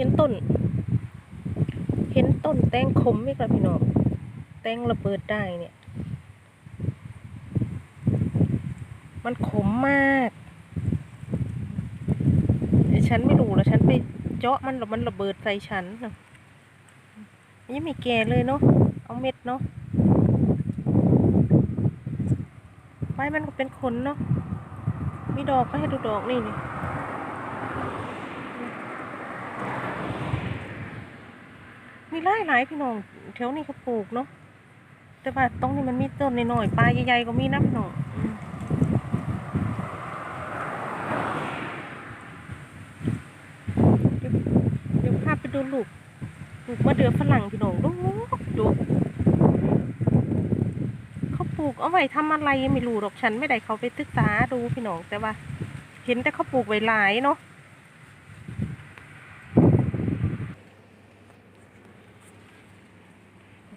เห็นต้น เห็นต้นแตงขมไหมครับพี่น้องแตงระเบิดได้เนี่ย มันขมมากแต่ฉันไม่รู้แล้วฉันไปเจาะมันล้วมันระเบิดใส่ฉันนะยังไม่แก่เลยเนาะเอาเม็ดเนาะใบมันก็เป็นขนเนาะมีดอกก็ให้ดูดอกนี่นี่ มีหลายหลายพี่น้องแถวนี้เขาปลูกเนาะแต่ว่าตรงนี้มันมีต้นน้อยๆปลายใหญ่ๆก็มีนะพี่น้องอืมเดี๋ยวเดี๋ยวพาไปดูลูกลูกมะเดือฝรั่งพี่น้องดูดูเขาปลูกเอาไว้ทำอะไรไม่รู้หรอกฉันไม่ได้เขาไปศึกษาดูพี่น้องแต่ว่า เห็นแต่เขาปลูกไว้หลายเนาะ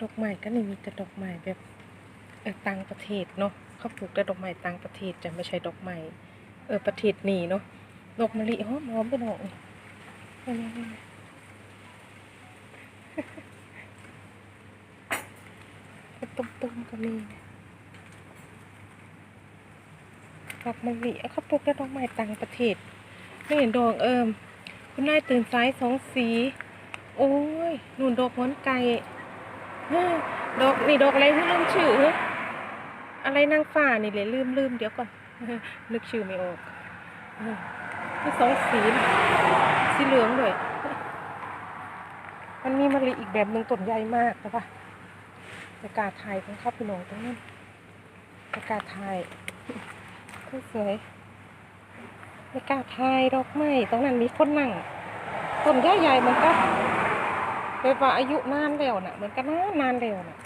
ดอก ไม้ก็นี่มีแต่ดอกไม้แบบเออต่างประเทศเนาะเขาปลูกแต่ดอกไม้ต่างประเทศจะไม่ใช่ดอกไม้เออประเทศนี้เนาะดอกมะลิหอมหอมไปหน่อยนี่นี่นี่เป็นตุ้มก็มีดอกมะลิเขาปลูกแต่ดอกไม้ต่างประเทศนี่เห็นดอกเอิมคุณนายตื่นสายสองสี โอ้ยหนุนดอกหอนไก่ ดอกนี่ดอกอะไรที่ลืมชื่ออะไรนางฟ้านี่เลยลืมลืมเดี๋ยวก่อนนึกชื่อไม่ออกมีสองสีสีเหลืองด้วยมันมีมะลิอีกแบบหนึ่งต้นใหญ่มากแต่ว่าประกาศไทยของเขาพี่น้องตรงนั้นประกาศไทยสวยประกาศไทยดอกไม้ตรงนั้นมีคนนั่งต้นใหญ่ๆมันก็ แบบว่าอายุนานแล้วน่ะเหมือนกันนานนานแล้วน่ะ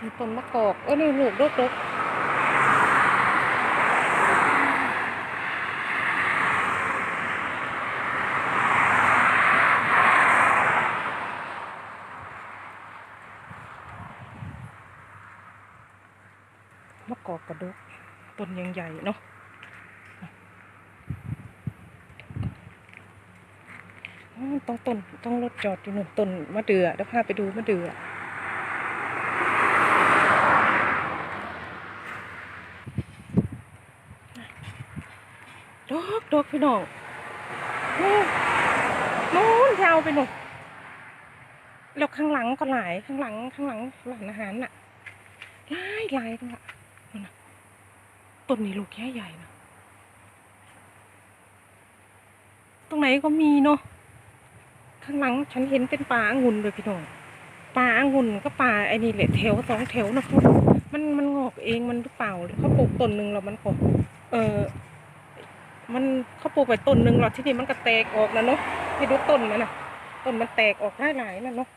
มีต้นมะกอกเออนี่ลูกลูกลูกมะกอกกระดกต้นยังใหญ่เนาะอ๋อ ต้องต้นต้องรถจอดอยู่หนึ่งต้นมะเดือเดี๋ยวพาไปดูมะเดือดอกดอกพี่น้องนู่นนู่นยาวไปหน่อยแล้วข้างหลังก็หลายข้างหลังข้างหลังร้านอาหารน่ะหลายหลายตรงละนั่นน่ะต้นนี้ลูกแค่ใหญ่นะตรงไหนก็มีเนาะ ข้างหลังฉันเห็นเป็นป่าองุ่นเลยพี่น้องป่าองุ่นก็ป่าไอ้นี่แหละแถวสองแถวนะเขามันมันงอกเองมันหรือเปล่าหรือเขาปลูกต้นหนึ่งแล้วมันก็เออมันเขาปลูกไปต้นหนึ่งแล้วที่นี่มันก็แตกออกแล้วเนาะให้ดูต้นมันนะต้นมันแตกออกหลายหลายนั่นเนาะ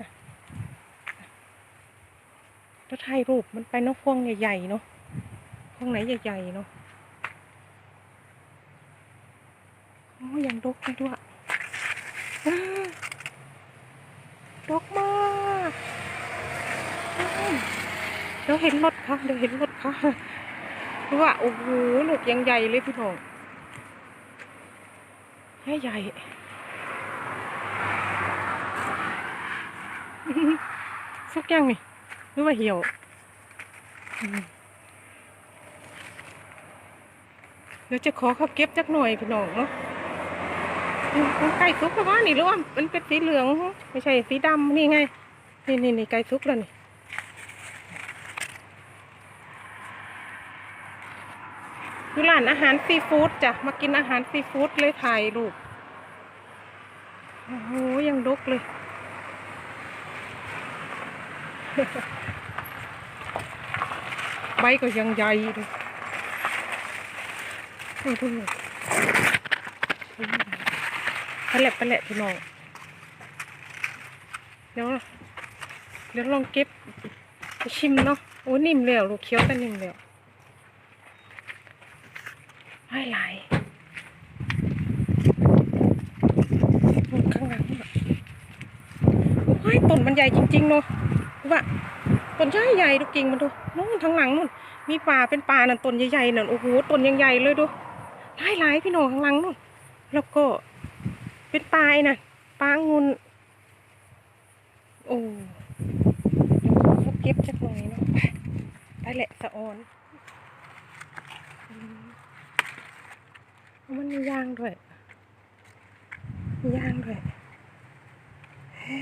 น่ะแล้วถ่ายรูปมันไปเนาะพวงใหญ่ๆเนาะพวงไหนใหญ่ๆเนาะโอ้ยยังดกเลยด้วย ดอกมากเดี๋ยวเห็นรถเขาเดี๋ยวเห็นรถเขาดูว่าโอ้โหลูกยังใหญ่เลยพี่น้องใหญ่ใหญ่สักยังนี่หรือว่าเหี่ยวเดี๋ยวจะขอเขาเก็บจักหน่อยพี่น้องเนาะ ไก่ซุกแล้ววะนี่รือว่ามันเป็นสีเหลือง ไม่ใช่สีดำนี่ไง นี่นี่นี่ไก่ซุกแล้วนี่อยู่ร้านอาหารซีฟู้ดจ้ะ มากินอาหารซีฟู้ดเลยถ่ายรูปโอ้โหยังดกเลยใบก็ยังใหญ่เลยดูดู ปลาแหละปลาแหละพี่น้องเดี๋ยวเดี๋ยวลองเก็บไปชิมเนาะโอ้นิ่มแล้วลูกเคี้ยวก็นิ่มแล้วไล่ไหลข้างหลังน่ะโอ้ยต้นมันใหญ่จริง ๆ เนาะว่าต้นใหญ่ใหญ่ๆดูกิ่งมันดูนู่นทางหลังนู่นมีป่าเป็นป่านั่นต้นใหญ่ๆนั่นโอ้โหต้นยังใหญ่เลยดูไล่ไหลายๆพี่น้องข้างหลังนู่นแล้วก็ เป็นปลายน่ะปลางุนโอ้เดี๋ยวเขาเก็บจักหน่อยเนาะไปไปแหละสะออนอืมมันมียางด้วยมียางด้วยเฮ้